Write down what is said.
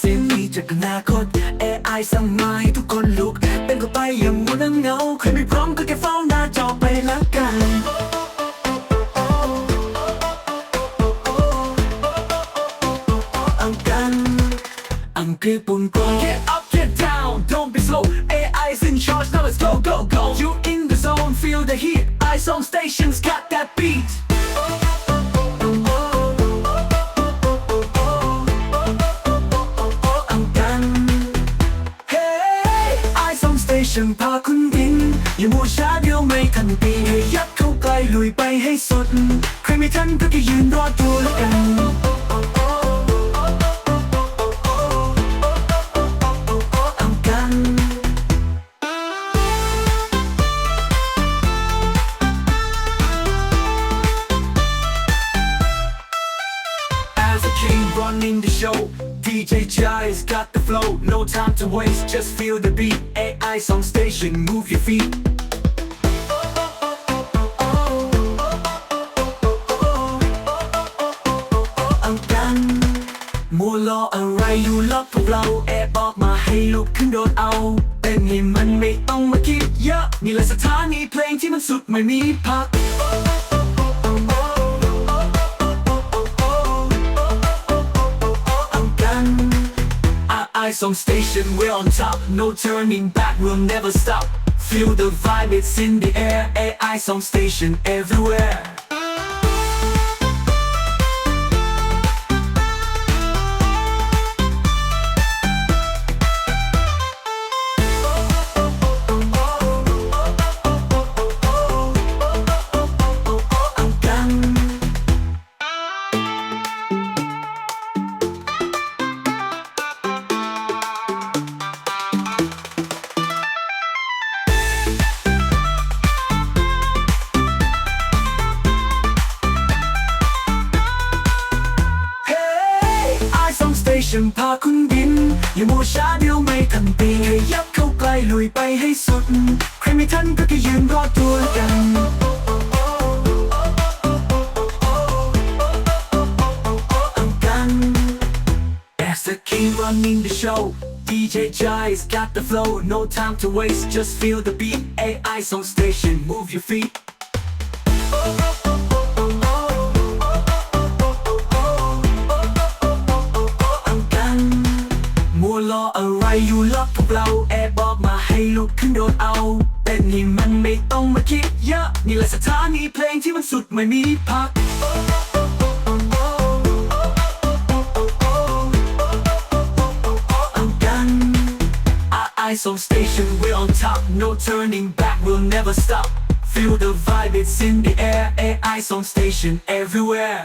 เสียงมีจากอนาคต AI สั่งมาให้ทุกคนลุกเป็นก็ไปอย่างมัวนังเงาใครไม่พร้อมก็แค่เฝ้าหน้าจอไปแล้วกันอังกันอังกฤษปุ่นกล Get up get down don't be slow AI's in charge now let's go go go You in the zone feel the heat I s on stations got that beat ฉันพาคุณบินอย่ามัวช้าเดียวไม่ทันปีให้ยับเข้าใกล้ลุยไปให้สุดใครไม่ทันก็แค่ยืนรอดูแล้วกัน the king running the show DJ Jai's got the flow No time to waste, just feel the beat AI song station, move your feet Ang gan มัวรออะไรอยู่รอบพวกเราแอบบอกมาให้ลุกขึ้นโดดเอาเต้นให้มันไม่ต้องมาคิดเยอะนี่แหละสถานีเพลงที่มันสุดไม่มีพัก Kaisong Station, we're on top. No turning back, we'll never stop. Feel the vibe, it's in the air. AI Song Station everywhere. ฉันพาคุณบินอย่ามัวช้าเดี๋ยวไม่ทันปีให้ยับเข้าใกล้ลุยไปให้สุดใครไม่ทันก็แค่ยืนรอตัวกันกีวันนิ่ง the show DJ Jai's got the flow no time to waste just feel the beat AI song station move your feet ชเอาเต้นนี่มันไม่ต้องมาคิดเยอะนี่แหละสถานีเพลงที่มันสุดไม่มีพักไอ s on station we're on top no turning back we'll never stop feel the vibe it's in the air AI song station everywhere